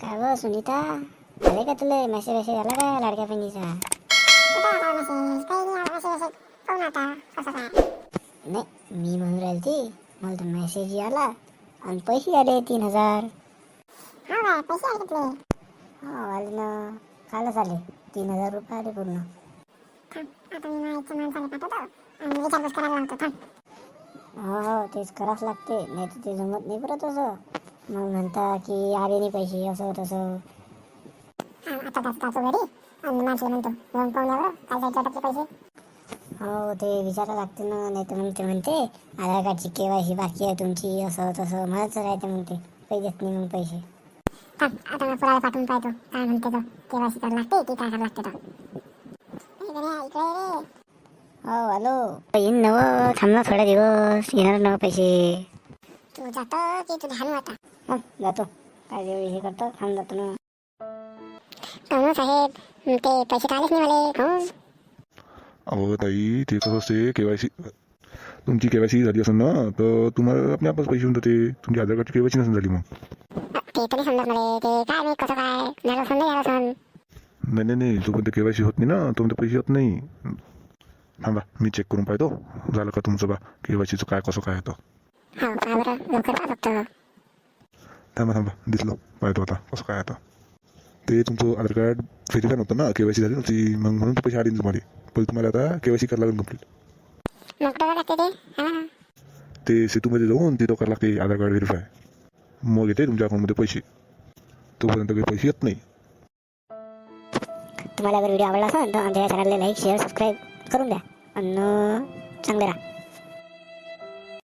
काय व सुनीता आले का तुला मेसेज मेसेज आला का लाडक्या बहिणीचा नाही मी म्हणून राहिली ती मला तर मेसेज आला आणि पैसे आले तीन हजार हो आले ना कालच आले तीन हजार रुपये आले पूर्ण हो हो तेच करावंच लागते नाही तर ते जमत नाही परत असं मग म्हणता की आले नाही पैसे असं तसं. हो ते विचारावं लागते ना नाही तर मग ते म्हणते आधार कार्डची के वाय सी बाकी आहे तुमची असं तसं. म्हणत राहते मग ते काही देत नाही मग पैसे. आता मग पुरावा पाठवून पाहतो. काय म्हणते तो? केवायसी करावं लागते की काय करावं लागते तो? इकडे रे. हो हॅलो. येईन नव थांब ना थोड्या दिवस येणार नव पैसे. तू जातो की तू धानू आता? हं, जातो. काय देऊ हे करतो थांब जातो ना. काहून साहेब ते पैसे काढलेच नाही मला काहून अहो ताई ते कसं असते के वाय सी. तुमची के वाय सी झाली असेल ना तर तुम्हाला आपल्या आपच पैसे होऊन जाते. तुमची आधार कार्डची के वाय सी नसेल झाली मग. ते तर नाही समजत मला ते काय मी कसं काय? झालं समजा झालं सण नाही नाही नाही. जोपर्यंत के वाय सी होत नाही ना तोपर्यंत पैसे होत नाही. थांबा मी चेक करून पाहतो. झालं का तुमचं बा? के वाय सीचं काय कसं काय होतं हो पहा बरं लवकर पहा फक्त थांबा थांबा. दिसलो. पाहतो आता. कसं काय आता? ते तुमचं आधार कार्ड व्हेरीफाय नव्हतं ना? के वाय सी झाली नव्हती. मग म्हणून ते पैसे आले तुम्हाला. पहिले तुम्हाला आता के वाय सी करायला लागेल कंप्लीट मग कुठं लागते ते. हा. ते सेतूमध्ये जाऊन तिथं करायला लागते आधार कार्ड व्हेरीफाय मग येते तुमच्या अकाउंटमध्ये पैसे. तोपर्यंत काही पैसे येत नाही. तुम्हाला अगर व्हिडिओ आवडला असेल तर आमच्या चॅनलला लाईक शेअर सबस्क्राईब करून द्या. आणि चांगले राहा.